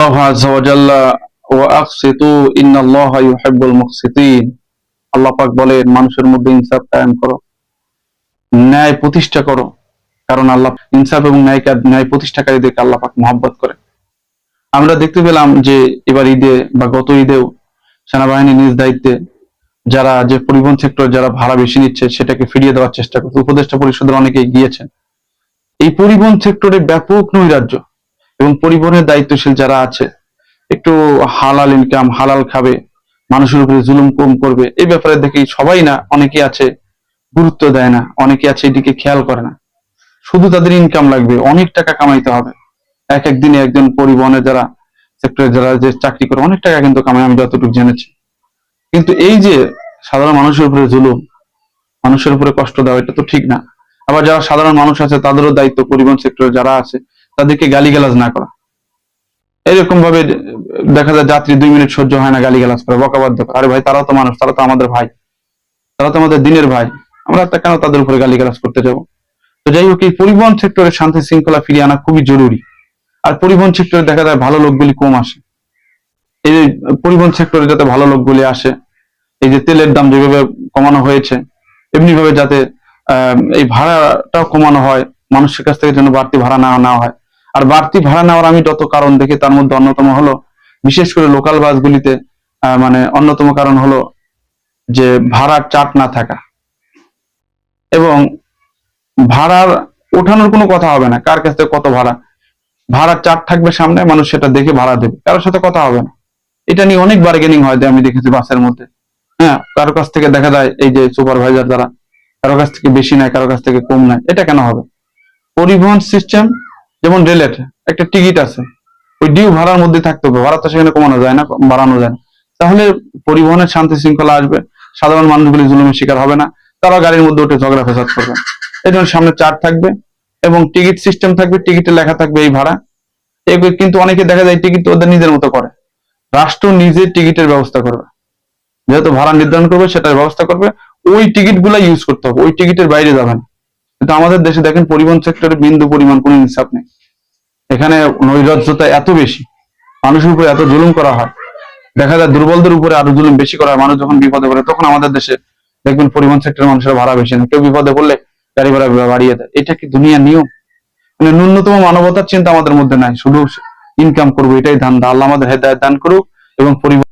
الله عز وجل وأقسطوا إن الله يحب المقسطين আল্লাহ পাক বলেন মানুষের মধ্যে ইনসাফ কায়েম করো ন্যায় প্রতিষ্ঠা করো কারণ আল্লাহ ইনসাফ এবং ন্যায় ন্যায় প্রতিষ্ঠাকারীদেরকে আল্লাহ পাক মহব্বত করে আমরা দেখতে পেলাম যে এবার ঈদে বা গত ঈদেও সেনাবাহিনী নিজ দায়িত্বে যারা যে পরিবহন সেক্টর যারা ভাড়া বেশি নিচ্ছে সেটাকে ফিরিয়ে দেওয়ার চেষ্টা করছে উপদেষ্টা পরিষদের অনেকেই গিয়েছেন এই পরিবহন সেক্টরে ব্যাপক নৈরাজ্য এবং পরিবহনের দায়িত্বশীল যারা আছে, একটু হালাল ইনকাম হালাল খাবে, মানুষের উপরে জুলুম কম করবে, এই ব্যাপারে দেখি সবাই না, অনেকে আছে, গুরুত্ব দেয় না, অনেকে আছে এদিকে খেয়াল করে না। শুধু তাদের ইনকাম লাগবে, অনেক টাকা কামাইতে হবে। এক এক দিনে একজন পরিবহনে যারা সেক্টরে যারা যে চাকরি করে, অনেক টাকা কিন্তু কামায়, আমি যতটুকু জেনেছি। কিন্তু এই যে সাধারণ মানুষের উপরে জুলুম, মানুষের উপরে কষ্ট দেওয়া, এটা তো ঠিক না। আবার যারা সাধারণ মানুষ আছে, তাদেরও দায়িত্ব পরিবহন সেক্টরে যারা আছে তাদেরকে গালিগালাজ না করা। এরকম ভাবে দেখা যায় যাত্রী দুই মিনিট সহ্য হয় না, গালিগালাজ করে, বকাবাদ্য করে। আরে ভাই, তারাও তো মানুষ, তারা তো আমাদের ভাই। তারা তো আমাদের দিনের ভাই। আমরা তা কেন তাদের উপরে গালিগালাজ করতে যাব? তো যাই হোক, এই পরিবহন সেক্টরে শান্তি শৃঙ্খলা ফিরিয়ে আনা খুবই জরুরি। আর পরিবহন সেক্টরে দেখা যায় ভালো লোকগুলি কম আসে। এই যে পরিবহন সেক্টরে যাতে ভালো লোকগুলি আসে, এই যে তেলের দাম যেভাবে কমানো হয়েছে এমনি ভাবে যাতে এই ভাড়াটাও কমানো হয়, মানুষের কাছ থেকে যেন বাড়তি ভাড়া না নেওয়া হয়। আর বাড়তি ভাড়া নেওয়ার আমি যত কারণ দেখি, তার মধ্যে অন্যতম হলো, বিশেষ করে লোকাল বাসগুলিতে মানে অন্যতম কারণ হলো যে ভাড়ার চার্ট না থাকা। এবং ভাড়ার ওঠানোর কোনো কথা হবে না, কার কাছ থেকে কত ভাড়া। ভাড়ার চার্ট থাকবে সামনে, মানুষ সেটা দেখে ভাড়া দেবে, কারোর সাথে কথা হবে না। এটা নিয়ে অনেক বার্গেনিং হয় যে আমি দেখেছি বাসের মধ্যে। হ্যাঁ কারোর কাছ থেকে দেখা যায় এই যে সুপারভাইজার দ্বারা কারোর কাছ থেকে বেশি নেয় কারোর কাছ থেকে কম নেয়, এটা কেন হবে? পরিবহন সিস্টেম যেমন রেলের একটা টিকিট আছে, ওই ডিউ ভাড়ার মধ্যে থাকতে হবে, ভাড়া তো সেখানে কমানো যায় না, বাড়ানো যায় না। তাহলে পরিবহনের শান্তি শৃঙ্খলা আসবে, সাধারণ মানুষগুলি জুলুমের শিকার হবে না তারা গাড়ির মধ্যে উঠে ঝগড়া ফেসাদ করবে। এই জন্য সামনে চার্ট থাকবে এবং টিকিট সিস্টেম থাকবে টিকিটে লেখা থাকবে এই ভাড়া। এগুলো কিন্তু অনেকে দেখা যায় টিকিট ওদের নিজের মতো করে। রাষ্ট্র নিজে টিকিটের ব্যবস্থা করবে। যেহেতু ভাড়া নির্ধারণ করবে, সেটার ব্যবস্থা করবে। ওই টিকিটগুলা ইউজ করতে হবে, ওই টিকিটের বাইরে যাবে না। কিন্তু আমাদের দেশে দেখেন পরিবহন সেক্টরে বিন্দু পরিমাণ কোনো ইনসাফ নেই। এখানে নৈরাজ্যতা এত বেশি, মানুষের উপরে এত জুলুম করা হয়। দেখা যায় দুর্বলদের উপরে আরও জুলুম বেশি করা হয়, মানুষ যখন বিপদে পড়ে তখন আমাদের দেশে দেখবেন পরিবহন সেক্টরের মানুষের ভাড়া বেশি না কেউ বিপদে পড়লে গাড়ি ভাড়া বাড়িয়ে দেয়। এটা কি দুনিয়ার নিয়ম? মানে ন্যূনতম মানবতার চিন্তা আমাদের মধ্যে নাই। শুধু ইনকাম করব, এটাই ধান্দা। আল্লাহ আমাদের হেদায়ত দান করুক এবং পরিবহন